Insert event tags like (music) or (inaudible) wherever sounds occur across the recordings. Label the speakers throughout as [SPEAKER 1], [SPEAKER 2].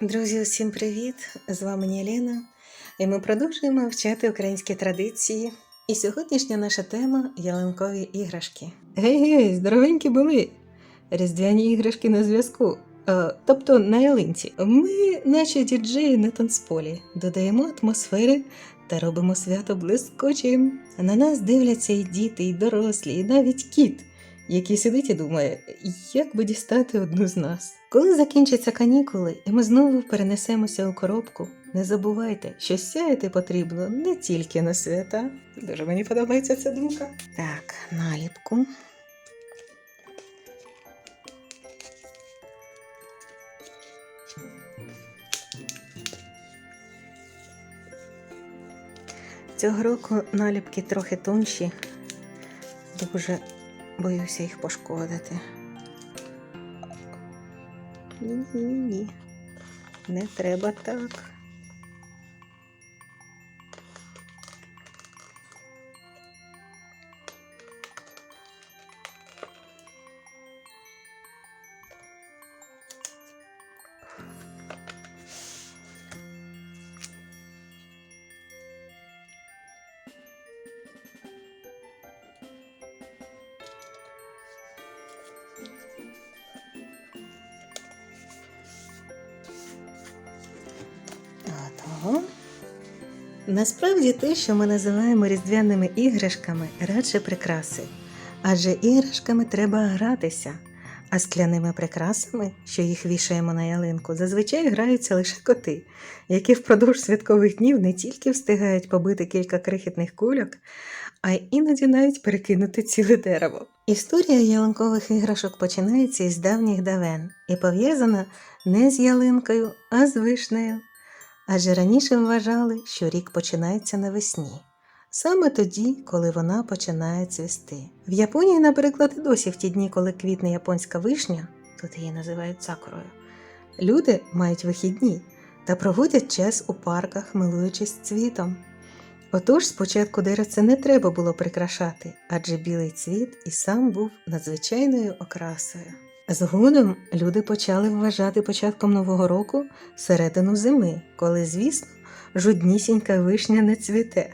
[SPEAKER 1] Друзі, усім привіт! З вами Єлена, і ми продовжуємо вчати українські традиції. І сьогоднішня наша тема ялинкові іграшки. Гей-гей, здоровенькі були! Різдвяні іграшки на зв'язку. Е, тобто на ялинці. Ми, наче діджеї на танцполі, додаємо атмосфери та робимо свято блискучим. На нас дивляться і діти, і дорослі, і навіть кіт, який сидить і думає, як би дістати одну з нас. Коли закінчаться канікули, і ми знову перенесемося у коробку, не забувайте, що сяяти потрібно не тільки на свята. Дуже мені подобається ця думка. Так, наліпку. Цього року наліпки трохи тонші, дуже боюся їх пошкодити. Ні-ні-ні. Не треба так. Готово. Насправді те, що ми називаємо різдвяними іграшками, радше прикраси. Адже іграшками треба гратися, а скляними прикрасами, що їх вішаємо на ялинку, зазвичай граються лише коти, які впродовж святкових днів не тільки встигають побити кілька крихітних кульок, а іноді навіть перекинути ціле дерево. Історія ялинкових іграшок починається із давніх давен і пов'язана не з ялинкою, а з вишнею. Адже раніше вважали, що рік починається навесні, саме тоді, коли вона починає цвісти. В Японії, наприклад, досі в ті дні, коли квітне японська вишня, тут її називають сакурою, люди мають вихідні та проводять час у парках, милуючись цвітом. Отож, спочатку деревце не треба було прикрашати, адже білий цвіт і сам був надзвичайною окрасою. Згодом люди почали вважати початком нового року середину зими, коли, звісно, жоднісінька вишня не цвіте.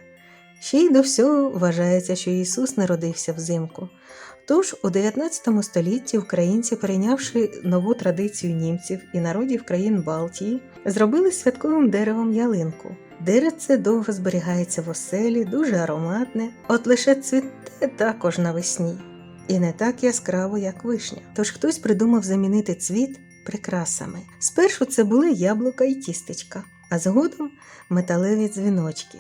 [SPEAKER 1] Ще й до всього вважається, що Ісус народився взимку. Тож у 19 столітті українці, перейнявши нову традицію німців і народів країн Балтії, зробили святковим деревом ялинку. Деревце довго зберігається в оселі, дуже ароматне, от лише цвіте також навесні і не так яскраво, як вишня. Тож хтось придумав замінити цвіт прикрасами. Спершу це були яблука і тістечка, а згодом металеві дзвіночки.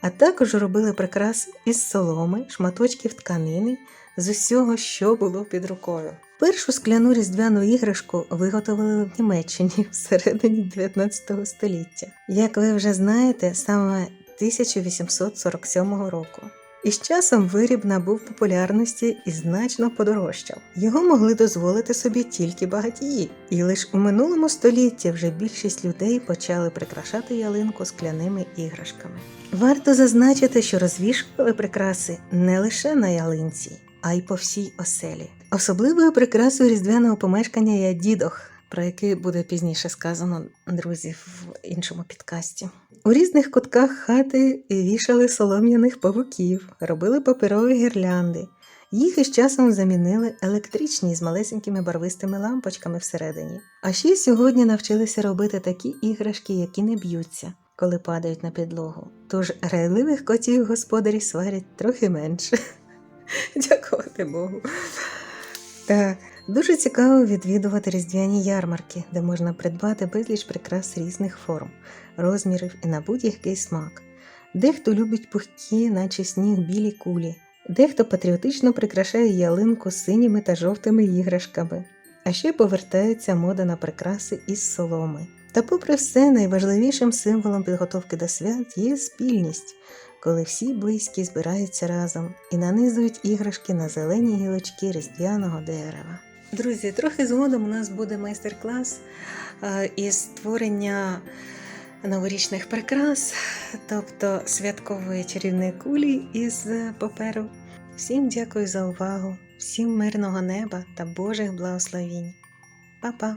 [SPEAKER 1] А також робили прикраси із соломи, шматочків тканини, з усього, що було під рукою. Першу скляну різдвяну іграшку виготовили в Німеччині (laughs) всередині 19 століття. Як ви вже знаєте, саме 1847 року. І з часом виріб набув популярності і значно подорожчав. Його могли дозволити собі тільки багатії, і лише у минулому столітті вже більшість людей почали прикрашати ялинку скляними іграшками. Варто зазначити, що розвішували прикраси не лише на ялинці, а й по всій оселі. Особливою прикрасою різдвяного помешкання є дідох, про який буде пізніше сказано друзі в іншому підкасті. У різних кутках хати вішали солом'яних павуків, робили паперові гірлянди. Їх із часом замінили електричні з малесенькими барвистими лампочками всередині. А ще сьогодні навчилися робити такі іграшки, які не б'ються, коли падають на підлогу. Тож грайливих котів господарі сварять трохи менше. (laughs) Дякувати Богу. Так, дуже цікаво відвідувати різдвяні ярмарки, де можна придбати безліч прикрас різних форм, розмірів і на будь-який смак. Дехто любить пухкі, наче сніг білі кулі, дехто патріотично прикрашає ялинку синіми та жовтими іграшками, а ще повертається мода на прикраси із соломи. Та, попри все, найважливішим символом підготовки до свят є спільність, коли всі близькі збираються разом і нанизують іграшки на зелені гілочки різдвяного дерева. Друзі, трохи згодом у нас буде майстер-клас е, із створення новорічних прикрас, тобто святкової чарівної кулі із паперу. Всім дякую за увагу, всім мирного неба та Божих благословінь. Па-па!